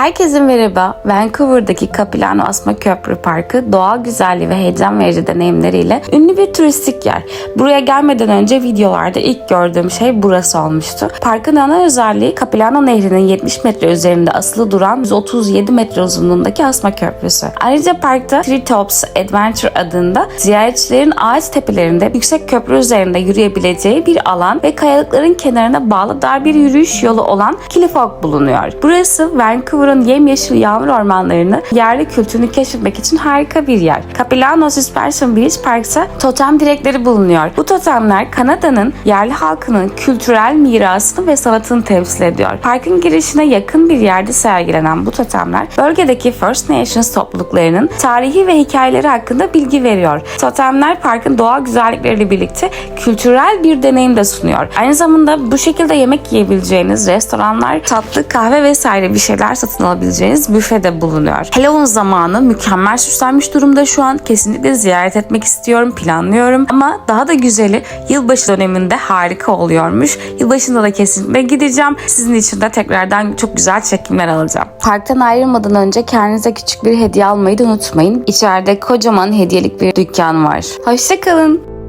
Herkese merhaba. Vancouver'daki Capilano Asma Köprü Parkı doğal güzelliği ve heyecan verici deneyimleriyle ünlü bir turistik yer. Buraya gelmeden önce videolarda ilk gördüğüm şey burası olmuştu. Parkın ana özelliği Capilano Nehri'nin 70 metre üzerinde asılı duran 137 metre uzunluğundaki asma köprüsü. Ayrıca parkta Treetops Adventure adında ziyaretçilerin ağaç tepelerinde yüksek köprü üzerinde yürüyebileceği bir alan ve kayalıkların kenarına bağlı dar bir yürüyüş yolu olan Walk bulunuyor. Burası Vancouver'ın yemyeşil yağmur ormanlarını yerli kültürünü keşfetmek için harika bir yer. Capilano Suspension Beach Park'ta totem direkleri bulunuyor. Bu totemler Kanada'nın yerli halkının kültürel mirasını ve sanatını temsil ediyor. Parkın girişine yakın bir yerde sergilenen bu totemler bölgedeki First Nations topluluklarının tarihi ve hikayeleri hakkında bilgi veriyor. Totemler parkın doğal güzellikleriyle birlikte kültürel bir deneyim de sunuyor. Aynı zamanda bu şekilde yemek yiyebileceğiniz restoranlar, tatlı, kahve vesaire bir şeyler satın alabileceğiniz büfe de bulunuyor. Halloween zamanı mükemmel süslenmiş durumda şu an. Kesinlikle ziyaret etmek istiyorum, planlıyorum. Ama daha da güzeli yılbaşı döneminde harika oluyormuş. Yılbaşında da kesinlikle gideceğim. Sizin için de tekrardan çok güzel çekimler alacağım. Parktan ayrılmadan önce kendinize küçük bir hediye almayı da unutmayın. İçeride kocaman hediyelik bir dükkan var. Hoşçakalın.